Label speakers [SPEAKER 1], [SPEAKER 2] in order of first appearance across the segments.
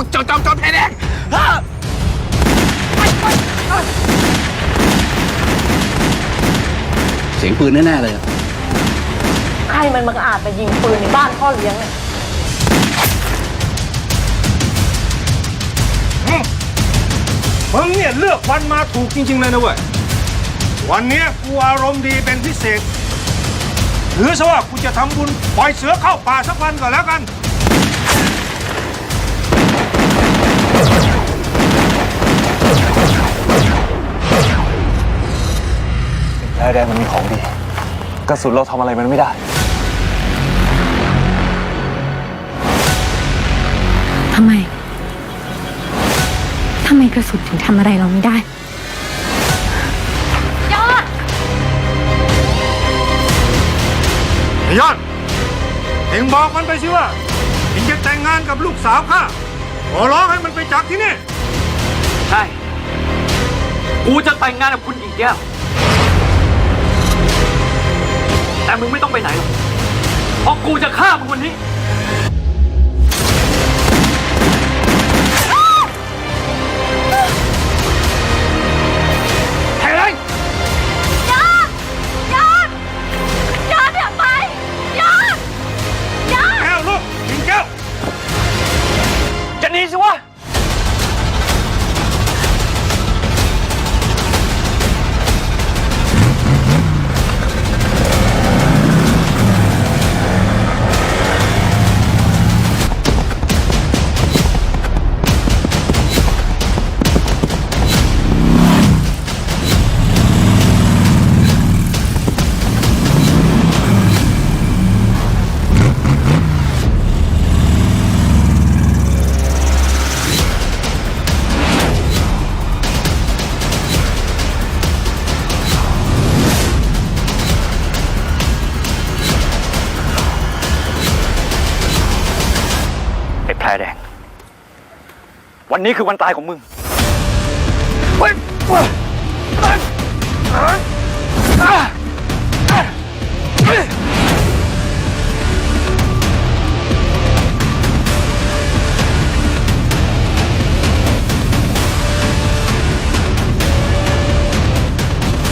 [SPEAKER 1] วกเจ้าจอมโจรแพ้แดงฮะ
[SPEAKER 2] เสียงปืนแน่ ๆ เลยอะ
[SPEAKER 3] ใครมันมังอาจมายิงปืนในบ้านพ่อเลี้ยงเนี่ย
[SPEAKER 4] มึงเนี่ยเลือกวันมาถูกจริง ๆ เลยนะเว้ย วันเนี้ยกูอารมณ์ดีเป็นพิเศษ ถือซะว่ากูจะทำบุญปล่อยเสือเข้าป่าสักวันก่อนแล้วกัน
[SPEAKER 5] ลายแดงมันมีของดี กระสุนเราทำอะไรมันไม่ได้
[SPEAKER 6] ทำไม ทำไมกระสุนถึงทำอะไรเราไม่ได้
[SPEAKER 4] ไอ้ยอดเอ็งบอกมันไปสิว่าเอ็งจะแต่งงานกับลูกสาวข้าขอร้องให้มันไปจากที่นี่
[SPEAKER 7] ใช่ กูจะแต่งงานกับคุณหญิงแก้ว แต่มึงไม่ต้องไปไหนหรอกเพราะกูจะฆ่ามึงวันนี้
[SPEAKER 4] ไอ้แพ
[SPEAKER 7] รแดง วันนี้คือวันตายของมึง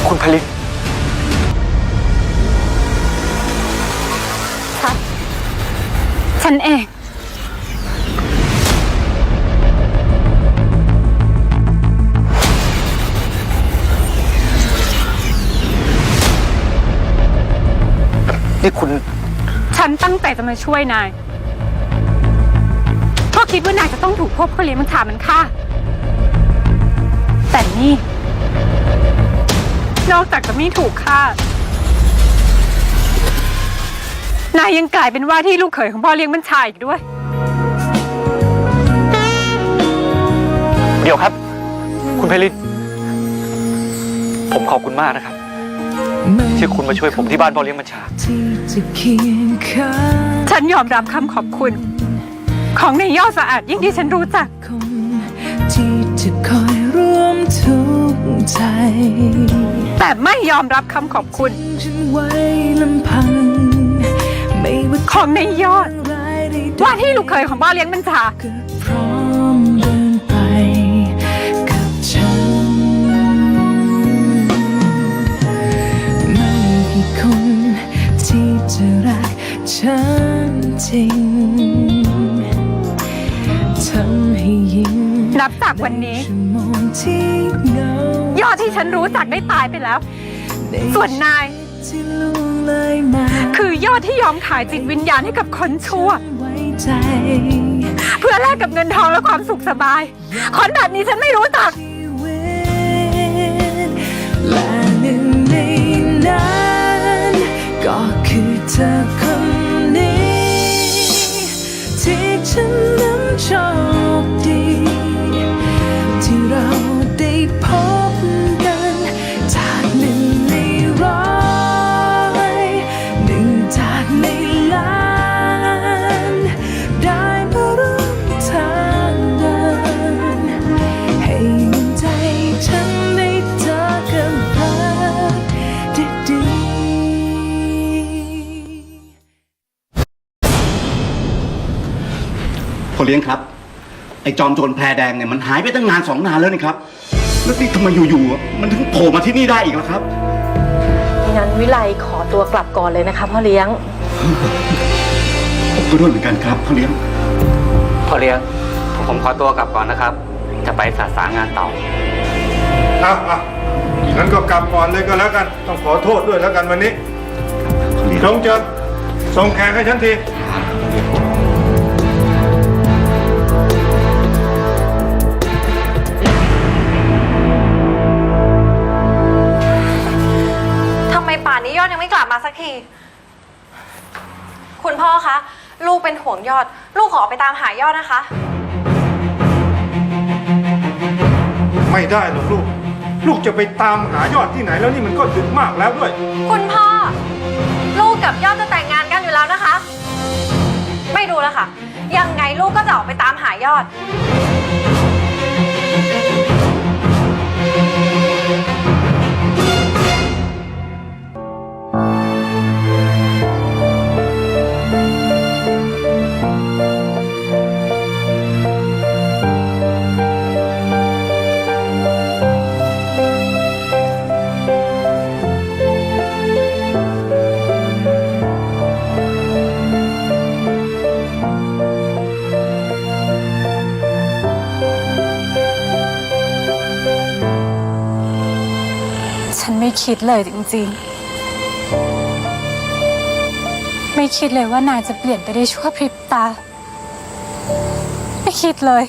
[SPEAKER 7] คุณพลิน
[SPEAKER 6] ฉันเอง
[SPEAKER 5] นี่คุณ
[SPEAKER 6] ฉันตั้งใจจะมาช่วยนายเพราะคิดว่านายจะต้องถูกพวกพ่อเลี้ยงมันขามันฆ่า แต่นี่ นอกจากจะไม่ถูกฆ่า นายยังกลายเป็นว่าที่ลูกเขยของพ่อเลี้ยงมันชายอีกด้วย
[SPEAKER 7] เดี๋ยวครับ คุณไพลินผมขอบคุณมากนะครับ ที่คุณมาช่วยผมที่บ้านพ่อเลี้ยงบัญชา
[SPEAKER 8] ที่จะเคียงข้าง
[SPEAKER 6] ฉันยอมรับคำขอบคุณ ของในายยอดสะอาดยิ่งที่ฉันรู้จัก
[SPEAKER 8] คนที่จะคอยร่วมทุกข์ใจ
[SPEAKER 6] แต่ไม่ยอมรับคำขอบคุณ
[SPEAKER 8] ฉันไว้ลำพังไม่ว่า
[SPEAKER 6] ของในายยอด
[SPEAKER 8] อะไรใดๆ
[SPEAKER 6] ว่าที่ลูกเคยของพ่อเลี้ยงบัญชา
[SPEAKER 8] จะรักฉันจริงทำให้ยิ้ม
[SPEAKER 6] นับจากวันนี้
[SPEAKER 8] ชั่วโมงที่เหงาย
[SPEAKER 6] อดที่ฉันรู้จักได้ตายไปแล้ว ส่วนนาย
[SPEAKER 8] ที่ล่วงเลยมา
[SPEAKER 6] คือยอดที่ยอมขายจิตวิญญาณให้กับคนชั่ว
[SPEAKER 8] ไว้ใจ
[SPEAKER 6] เพื่อแลกกับเงินทองและความสุขสบาย คนแบบนี้ฉันไม่รู้จัก
[SPEAKER 8] ชีวิตและหนึ่งในนั้น ก็คือเธอ พ่อเลี้
[SPEAKER 2] ยงครับไออ้จอมโจรแพรแดงเนี่ยมันหายไปตั้งนานสองนานแล้วนี่ครับ แล้วนี่ทำไมอยู่ๆอะมันถึงโผล่มาที่นี่ได้อีกล่ะครับ
[SPEAKER 3] งั้นวิไลขอตัวกลับก่อนเลยนะคะพ่อเลี้ยง
[SPEAKER 2] ผมก็ด้วยเหมือนกันครับพ่อเลี้ยง
[SPEAKER 7] พ่อเลี้ยง ผมขอตัวกลับก่อนนะครับ จะไปสาสางงานต่อ
[SPEAKER 4] อะอะงั้นก็กลับก่อนเลยก็แล้วกัน ต้องขอโทษด้วยแล้วกันวันนี้จงเจอส่งแขกให้ฉันที
[SPEAKER 3] ท คุณพ่อคะ ลูกเป็นห่วงยอด ลูกขอไปตามหายอดนะคะ
[SPEAKER 4] ไม่ได้หรอกลูก ลูกจะไปตามหายอดที่ไหนแล้วนี่มันก็ดึกมากแล้วด้วย
[SPEAKER 3] คุณพ่อ ลูกกับยอดจะแต่งงานกันอยู่แล้วนะคะ ไม่ดูแล้วค่ะ ยังไงลูกก็จะออกไปตามหายอด
[SPEAKER 6] คิดเลยจริงๆ ไม่คิดเลยว่านายจะเปลี่ยนไปได้ชั่วพริบตา ไม่คิดเลย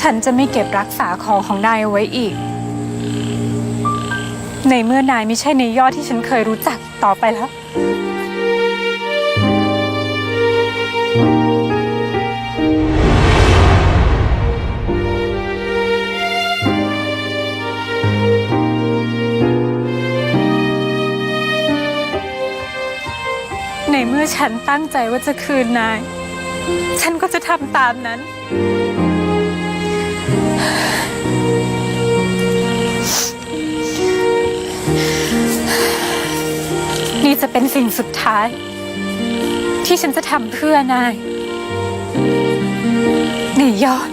[SPEAKER 6] ฉันจะไม่เก็บรักษาของของนายเอาไว้อีก ในเมื่อนายไม่ใช่ในยอดที่ฉันเคยรู้จักต่อไปแล้ว ในเมื่อฉันตั้งใจว่าจะคืนนาย ฉันก็จะทำตามนั้น จะเป็นสิ่งสุดท้าย ที่ฉันจะทำเพื่อนายในยอด